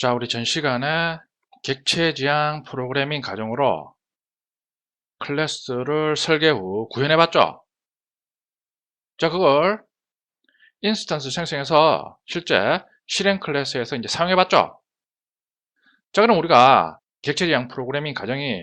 자, 우리 전 시간에 객체 지향 프로그래밍 과정으로 클래스를 설계 후 구현해 봤죠? 자, 그걸 인스턴스 생성해서 실제 실행 클래스에서 이제 사용해 봤죠? 자, 그럼 우리가 객체 지향 프로그래밍 과정이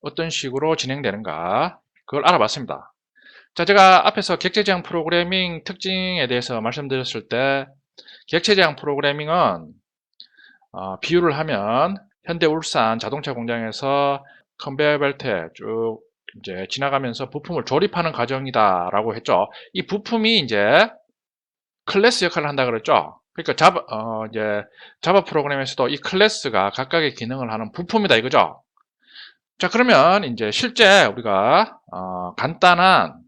어떤 식으로 진행되는가 그걸 알아봤습니다. 자, 제가 앞에서 객체 지향 프로그래밍 특징에 대해서 말씀드렸을 때 객체 지향 프로그래밍은 어, 비유를 하면 현대 울산 자동차 공장에서 컨베이어 벨트에 쭉 이제 지나가면서 부품을 조립하는 과정이다라고 했죠. 이 부품이 이제 클래스 역할을 한다 그랬죠. 그러니까 자바, 어, 이제 자바 프로그램에서도 이 클래스가 각각의 기능을 하는 부품이다 이거죠. 자 그러면 이제 실제 우리가 어, 간단한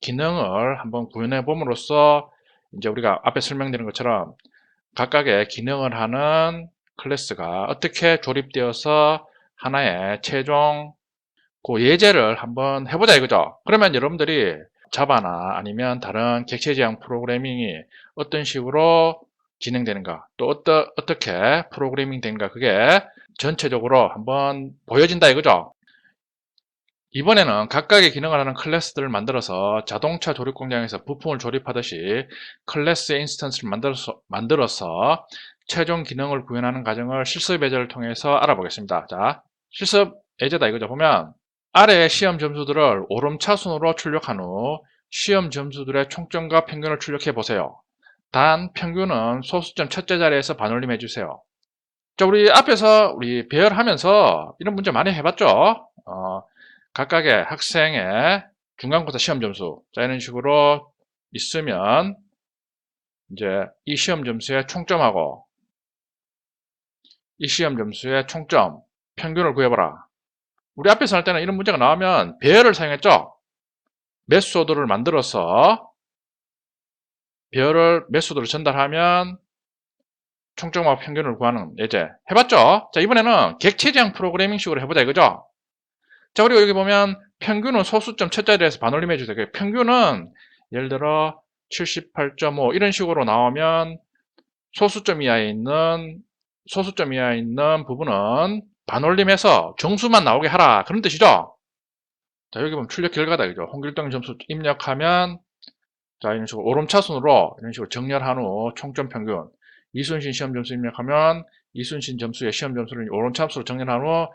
기능을 한번 구현해 봄으로써 이제 우리가 앞에 설명드린 것처럼 각각의 기능을 하는 클래스가 어떻게 조립되어서 하나의 최종 그 예제를 한번 해보자 이거죠. 그러면 여러분들이 자바나 아니면 다른 객체 지향 프로그래밍이 어떤 식으로 진행되는가 또 어떠, 어떻게 프로그래밍 되는가 그게 전체적으로 한번 보여진다 이거죠. 이번에는 각각의 기능을 하는 클래스들을 만들어서 자동차 조립 공장에서 부품을 조립하듯이 클래스 인스턴스를 만들어서, 만들어서 최종 기능을 구현하는 과정을 실습 예제를 통해서 알아보겠습니다. 자, 실습 예제다 이거죠. 보면 아래 시험 점수들을 오름차 순으로 출력한 후 시험 점수들의 총점과 평균을 출력해 보세요. 단 평균은 소수점 첫째 자리에서 반올림해 주세요. 자, 우리 앞에서 우리 배열하면서 이런 문제 많이 해봤죠? 어, 각각의 학생의 중간고사 시험 점수 자 이런 식으로 있으면 이제 이 시험 점수의 총점하고 이 시험 점수의 총점 평균을 구해봐라. 우리 앞에서 할 때는 이런 문제가 나오면 배열을 사용했죠? 메소드를 만들어서 배열을 메소드를 전달하면 총점하고 평균을 구하는 예제. 해봤죠? 자 이번에는 객체지향 프로그래밍식으로 해보자 이거죠? 자, 그리고 여기 보면 평균은 소수점 첫 자리에서 반올림 해 주세요. 그 평균은 예를 들어 78.5 이런 식으로 나오면 소수점 이하에 있는 소수점 이하에 있는 부분은 반올림해서 정수만 나오게 하라 그런 뜻이죠. 자 여기 보면 출력 결과다 그죠. 홍길동 점수 입력하면 자 이런 식으로 오름차순으로 이런 식으로 정렬한 후 총점 평균 이순신 시험 점수 입력하면 이순신 점수의 시험 점수를 오름차순으로 정렬한 후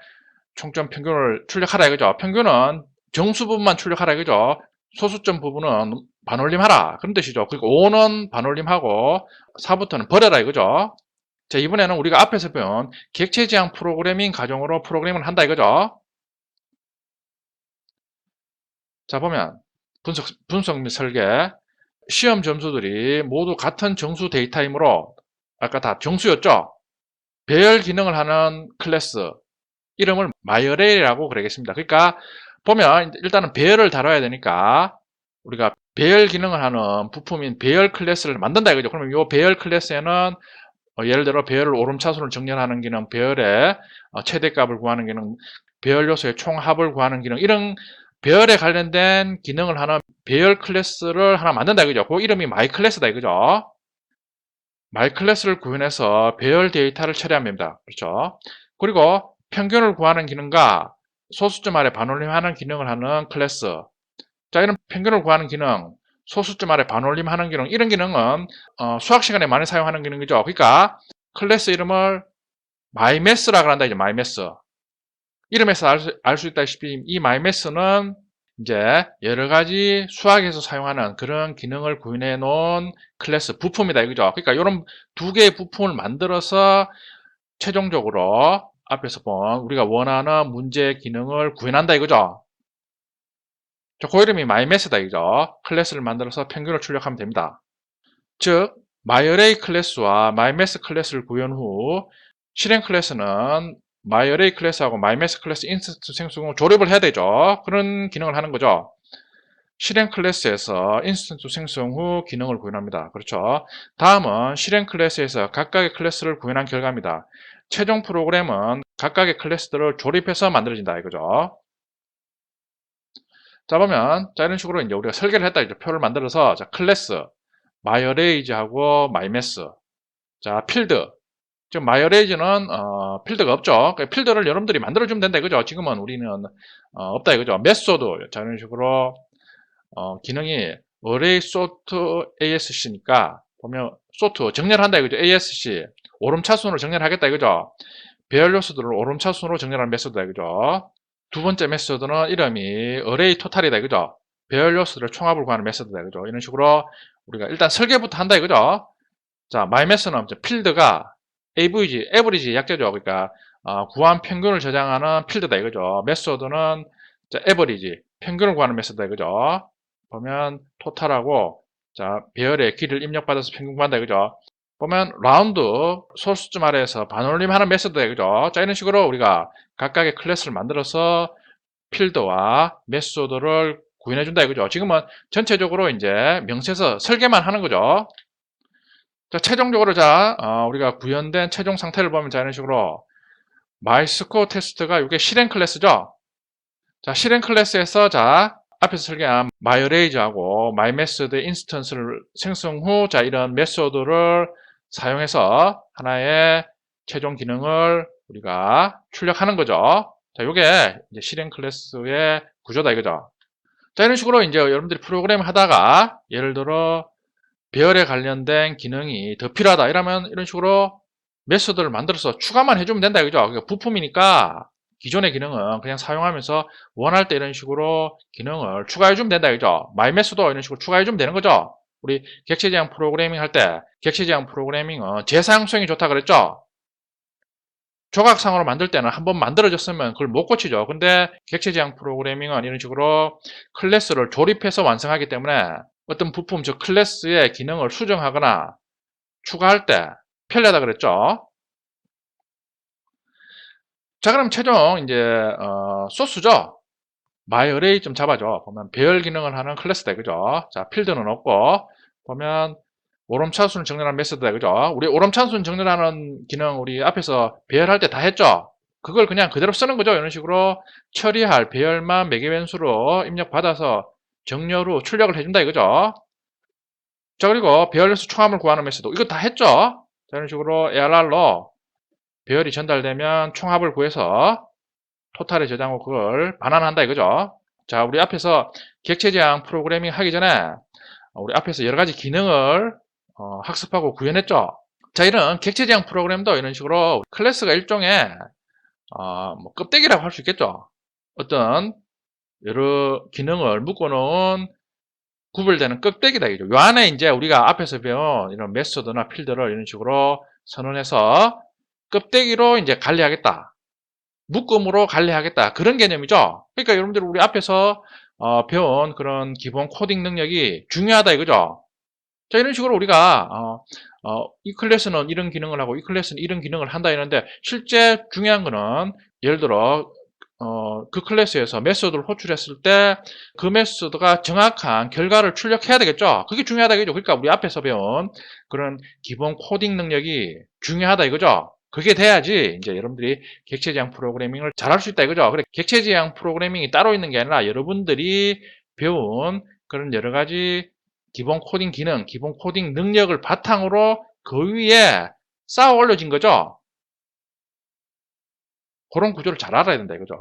총점 평균을 출력하라 이거죠. 평균은 정수 부분만 출력하라 이거죠. 소수점 부분은 반올림하라 그런 뜻이죠. 그리고 5는 반올림하고 4부터는 버려라 이거죠. 자 이번에는 우리가 앞에서 배운 객체 지향 프로그래밍 과정으로 프로그램을 한다 이거죠. 자 보면 분석, 분석 및 설계 시험 점수들이 모두 같은 정수 데이터이므로 아까 다 정수였죠. 배열 기능을 하는 클래스 이름을 마이어레이라고 그러겠습니다. 그러니까 보면 일단은 배열을 다뤄야 되니까 우리가 배열 기능을 하는 부품인 배열 클래스를 만든다 이거죠. 그러면 이 배열 클래스에는 어, 예를 들어 배열을 오름차순을 정렬하는 기능, 배열의 어, 최대값을 구하는 기능, 배열 요소의 총합을 구하는 기능 이런 배열에 관련된 기능을 하는 배열 클래스를 하나 만든다 이거죠. 그 이름이 마이 클래스다 이거죠. 마이 클래스를 구현해서 배열 데이터를 처리하면 됩니다. 그렇죠? 그리고 평균을 구하는 기능과 소수점 아래 반올림하는 기능을 하는 클래스 자 이런 평균을 구하는 기능 소수점 아래 반올림 하는 기능 이런 기능은 어, 수학 시간에 많이 사용하는 기능이죠. 그러니까 클래스 이름을 마이메스라고 한다 이제 마이메스. 이름에서 알수 있다시피 이 마이메스는 이제 여러 가지 수학에서 사용하는 그런 기능을 구현해 놓은 클래스 부품이다 이거죠. 그러니까 이런 두 개의 부품을 만들어서 최종적으로 앞에서 본 우리가 원하는 문제 기능을 구현한다 이거죠. 자, 그 이름이 마이메스다 이거죠. 클래스를 만들어서 평균을 출력하면 됩니다. 즉, 마이어레이 클래스와 마이메스 클래스를 구현 후 실행 클래스는 마이어레이 클래스하고 마이메스 클래스 인스턴스 생성 후 조립을 해야 되죠. 그런 기능을 하는 거죠. 실행 클래스에서 인스턴스 생성 후 기능을 구현합니다. 그렇죠. 다음은 실행 클래스에서 각각의 클래스를 구현한 결과입니다. 최종 프로그램은 각각의 클래스들을 조립해서 만들어진다 이거죠. 자 보면 자 이런 식으로 이제 우리가 설계를 했다 이제 표를 만들어서 자 클래스 마이어레이즈하고 마이메스 자 필드 지금 마이어레이즈는 어, 필드가 없죠. 그 필드를 여러분들이 만들어주면 된다 이거죠. 지금은 우리는 어, 없다 이거죠. 메소드 자 이런 식으로 어, 기능이 array sort ASC니까 보면 sort 정렬한다 이거죠. ASC 오름차순으로 정렬하겠다 이거죠. 배열 요소들을 오름차순으로 정렬하는 메소드다 이거죠. 두 번째 메소드는 이름이 array total이다 이거죠. 배열 요소들을 총합을 구하는 메소드다 이거죠. 이런 식으로 우리가 일단 설계부터 한다 이거죠. 자, 마이 메스는 필드가 AVG, average 약자죠. 그러니까 어, 구한 평균을 저장하는 필드다 이거죠. 메소드는 자, average, 평균을 구하는 메소드다 이거죠. 보면 토탈하고 자, 배열의 길이를 입력받아서 평균 구한다 이거죠. 보면 라운드 소스점 아래에서 반올림하는 메소드다 이거죠. 자, 이런 식으로 우리가 각각의 클래스를 만들어서 필드와 메소드를 구현해 준다 이거죠. 지금은 전체적으로 이제 명세서 설계만 하는 거죠. 자, 최종적으로 자, 어, 우리가 구현된 최종 상태를 보면 자, 이런 식으로 마이스코어 테스트가 이게 실행 클래스죠. 자, 실행 클래스에서 자, 앞에서 설계한 마이어레이즈하고 마이메소드 인스턴스를 생성 후 자, 이런 메소드를 사용해서 하나의 최종 기능을 우리가 출력하는 거죠. 자, 요게 이제 실행 클래스의 구조다 이거죠. 자, 이런 식으로 이제 여러분들이 프로그램 하다가 예를 들어 배열에 관련된 기능이 더 필요하다 이러면 이런 식으로 메소드를 만들어서 추가만 해주면 된다 이거죠. 그러니까 부품이니까 기존의 기능은 그냥 사용하면서 원할 때 이런 식으로 기능을 추가해주면 된다 이거죠. 마이 메소드 이런 식으로 추가해주면 되는 거죠. 우리 객체 지향 프로그래밍 할 때 객체 지향 프로그래밍은 재사용성이 좋다 그랬죠. 조각상으로 만들 때는 한번 만들어졌으면 그걸 못 고치죠. 근데 객체 지향 프로그래밍은 이런 식으로 클래스를 조립해서 완성하기 때문에 어떤 부품, 즉 클래스의 기능을 수정하거나 추가할 때 편리하다 그랬죠. 자, 그럼 최종 이제 어, 소스죠. myArray 좀 잡아줘. 보면 배열 기능을 하는 클래스다, 그죠? 자, 필드는 없고 보면 오름차순 정렬하는 메소드다, 그죠? 우리 오름차순 정렬하는 기능 우리 앞에서 배열할 때 다 했죠? 그걸 그냥 그대로 쓰는 거죠. 이런 식으로 처리할 배열만 매개 변수로 입력받아서 정렬 후 출력을 해준다 이거죠. 자 그리고 배열에서 총합을 구하는 메시드 이거 다 했죠. 자, 이런 식으로 ARR로 배열이 전달되면 총합을 구해서 토탈에 저장 후 그걸 반환한다 이거죠. 자 우리 앞에서 객체 제한 프로그래밍 하기 전에 우리 앞에서 여러 가지 기능을 어, 학습하고 구현했죠. 자 이런 객체 제한 프로그램도 이런 식으로 클래스가 일종의 어, 뭐 껍데기라고 할 수 있겠죠. 어떤 여러 기능을 묶어놓은 구별되는 껍데기다 이죠. 요 안에 이제 우리가 앞에서 배운 이런 메소드나 필드를 이런 식으로 선언해서 껍데기로 이제 관리하겠다. 묶음으로 관리하겠다. 그런 개념이죠. 그러니까 여러분들 우리 앞에서 어, 배운 그런 기본 코딩 능력이 중요하다 이거죠. 자 이런 식으로 우리가 어, 어, 이 클래스는 이런 기능을 하고 이 클래스는 이런 기능을 한다 이러는데 실제 중요한 거는 예를 들어 어, 그 클래스에서 메소드를 호출했을 때 그 메소드가 정확한 결과를 출력해야 되겠죠. 그게 중요하다 이거죠. 그러니까 우리 앞에서 배운 그런 기본 코딩 능력이 중요하다 이거죠. 그게 돼야지 이제 여러분들이 객체 지향 프로그래밍을 잘할 수 있다 이거죠. 그래 객체 지향 프로그래밍이 따로 있는 게 아니라 여러분들이 배운 그런 여러 가지 기본 코딩 기능, 기본 코딩 능력을 바탕으로 그 위에 쌓아 올려진 거죠. 그런 구조를 잘 알아야 된다 이거죠.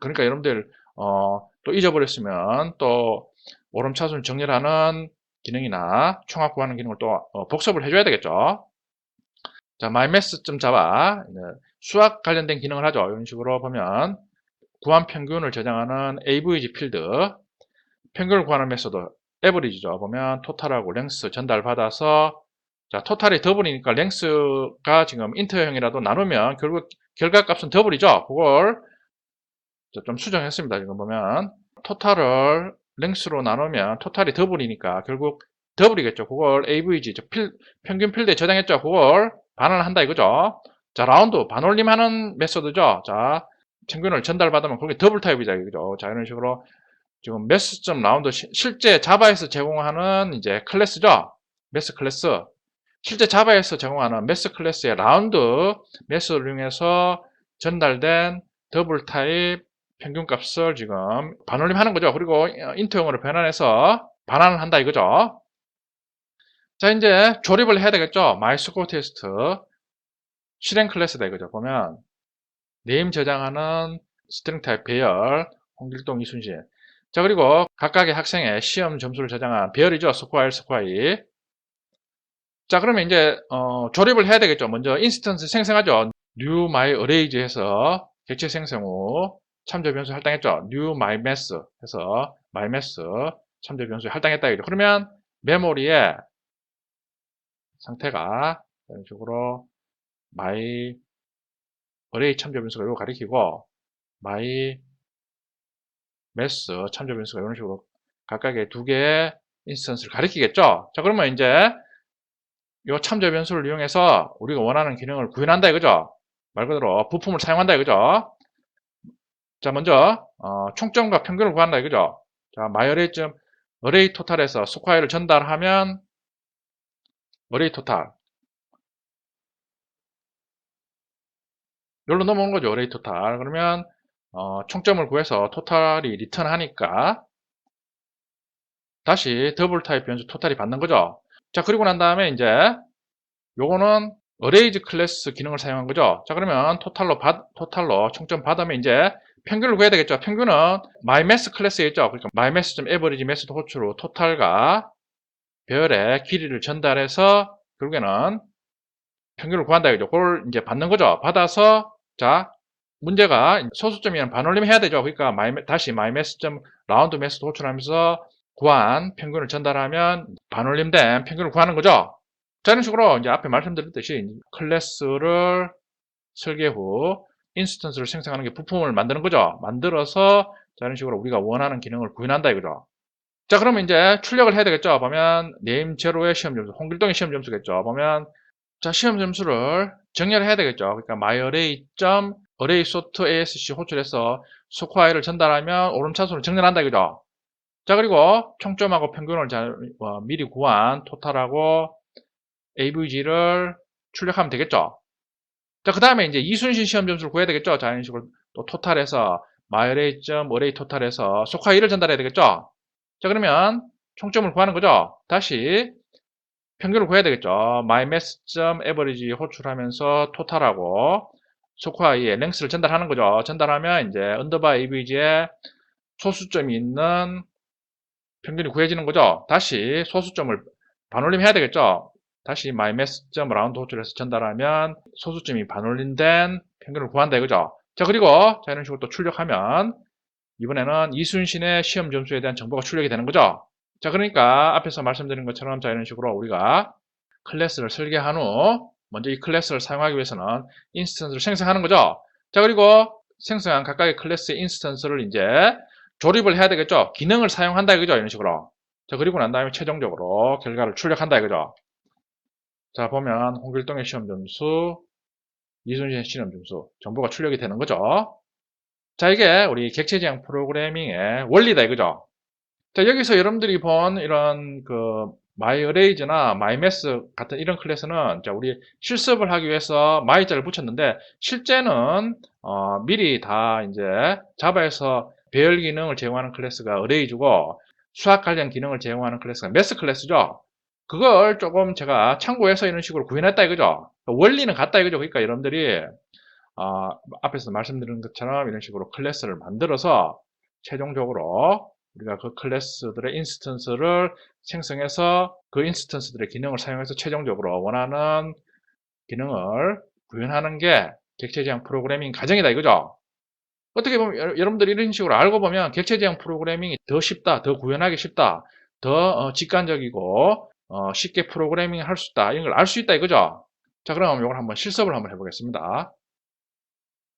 그러니까 여러분들 어, 또 잊어버렸으면 또 오름차순 정렬하는 기능이나 총합 구하는 기능을 또 어, 복습을 해줘야 되겠죠. 자, mymath 좀 잡아 수학 관련된 기능을 하죠. 이런 식으로 보면 구한 평균을 저장하는 avg 필드 평균을 구하는 메소드 average죠. 보면 토탈하고 랭스 전달받아서 자, 토탈이 더블이니까 랭스가 지금 인트형이라도 나누면 결국 결과값은 더블이죠. 그걸 좀 수정했습니다. 지금 보면 토탈을 랭스로 나누면 토탈이 더블이니까 결국 더블이겠죠. 그걸 AVG, 필, 평균 필드에 저장했죠. 그걸 반환을 한다 이거죠. 자, 라운드 반올림 하는 메소드죠. 자, 평균을 전달받으면 그게 더블 타입이다 이거죠. 자, 이런 식으로 지금 메스점 라운드 실제 자바에서 제공하는 이제 클래스죠. 메스 클래스. 실제 자바에서 제공하는 메스 클래스의 라운드 이용해서 전달된 더블 타입 평균값을 지금 반올림 하는 거죠. 그리고 인트형으로 변환해서 반환을 한다 이거죠. 자 이제 조립을 해야 되겠죠. 마이스코 테스트 실행 클래스다 이거죠. 보면 네임 저장하는 스트링 타입 배열, 홍길동 이순신. 자 그리고 각각의 학생의 시험 점수를 저장한 배열이죠. 스코어 1, 스코어 2. 자 그러면 이제 어, 조립을 해야 되겠죠. 먼저 인스턴스 생성하죠. new my arrays 해서 객체 생성 후 참조 변수 할당했죠. new my mass 해서 my mass 참조 변수 할당했다 이죠. 그러면 메모리에 상태가 이런 식으로 my array 참조 변수가 이거 가리키고 my mass 참조 변수가 이런 식으로 각각의 두 개의 인스턴스를 가리키겠죠. 자 그러면 이제 이 참조 변수를 이용해서 우리가 원하는 기능을 구현한다 이거죠. 말 그대로 부품을 사용한다 이거죠. 자 먼저 어, 총점과 평균을 구한다 이거죠. 자 myArray 점 array 토탈에서 스쿼어를 전달하면 array 토탈 여기로 넘어오는 거죠. array 토탈 그러면 어, 총점을 구해서 토탈이 리턴하니까 다시 더블 타입 변수 토탈이 받는 거죠. 자 그리고 난 다음에 이제 요거는 arrays 클래스 기능을 사용한 거죠. 자 그러면 토탈로 받, 토탈로 총점 받으면 이제 평균을 구해야 되겠죠. 평균은 mymass 클래스에 있죠. 그러니까 mymass.average mass 호출로 토탈과 배열의 길이를 전달해서 결국에는 평균을 구한다 이죠. 그걸 이제 받는 거죠. 받아서 자 문제가 소수점이면 반올림 해야 되죠. 그러니까 my, 다시 mymass.round mass 호출하면서 구한 평균을 전달하면 반올림된 평균을 구하는 거죠. 자, 이런 식으로 이제 앞에 말씀드렸듯이 클래스를 설계 후 인스턴스를 생성하는 게 부품을 만드는 거죠. 만들어서 자, 이런 식으로 우리가 원하는 기능을 구현한다 이거죠. 자, 그러면 이제 출력을 해야 되겠죠. 보면 네임 제로의 시험 점수, 홍길동의 시험 점수겠죠. 보면 자, 시험 점수를 정렬해야 되겠죠. 그러니까 myarray. array sort asc 호출해서 스코어를 전달하면 오름차순을 정렬한다 이거죠. 자, 그리고 총점하고 평균을 자, 어, 미리 구한 토탈하고 AVG를 출력하면 되겠죠. 자, 그 다음에 이제 이순신 시험 점수를 구해야 되겠죠. 자, 이런 식으로 또 토탈에서 myarray.array 토탈에서 1을 전달해야 되겠죠. 자, 그러면 총점을 구하는 거죠. 다시 평균을 구해야 되겠죠. mymass.average 호출하면서 토탈하고 2의 랭스를 전달하는 거죠. 전달하면 이제 언더바 avg에 소수점이 있는 평균이 구해지는 거죠. 다시 소수점을 반올림 해야 되겠죠. 다시 mymass.round 호출해서 전달하면 소수점이 반올림된 평균을 구한다 이거죠. 자 그리고 자 이런 식으로 또 출력하면 이번에는 이순신의 시험 점수에 대한 정보가 출력이 되는 거죠. 자 그러니까 앞에서 말씀드린 것처럼 자 이런 식으로 우리가 클래스를 설계한 후 먼저 이 클래스를 사용하기 위해서는 인스턴스를 생성하는 거죠. 자 그리고 생성한 각각의 클래스의 인스턴스를 이제 조립을 해야 되겠죠. 기능을 사용한다 이거죠. 이런 식으로. 자 그리고 난 다음에 최종적으로 결과를 출력한다 이거죠. 자 보면 홍길동의 시험 점수, 이순신의 시험 점수 정보가 출력이 되는 거죠. 자 이게 우리 객체지향 프로그래밍의 원리다 이거죠. 자 여기서 여러분들이 본 이런 그 myArrays나 mymass 같은 이런 클래스는 자 우리 실습을 하기 위해서 my자를 붙였는데 실제는 어, 미리 다 이제 자바에서 배열 기능을 제공하는 클래스가 arrays고 수학 관련 기능을 제공하는 클래스가 mass 클래스죠. 그걸 조금 제가 참고해서 이런 식으로 구현했다 이거죠. 원리는 같다 이거죠. 그러니까 여러분들이 어, 앞에서 말씀드린 것처럼 이런 식으로 클래스를 만들어서 최종적으로 우리가 그 클래스들의 인스턴스를 생성해서 그 인스턴스들의 기능을 사용해서 최종적으로 원하는 기능을 구현하는 게 객체지향 프로그래밍 과정이다 이거죠. 어떻게 보면 여러분들이 이런 식으로 알고 보면 객체지향 프로그래밍이 더 쉽다, 더 구현하기 쉽다, 더 어, 직관적이고 어, 쉽게 프로그래밍 할 수 있다 이런 걸 알 수 있다 이거죠 자 그럼 이걸 한번 실습을 한번 해보겠습니다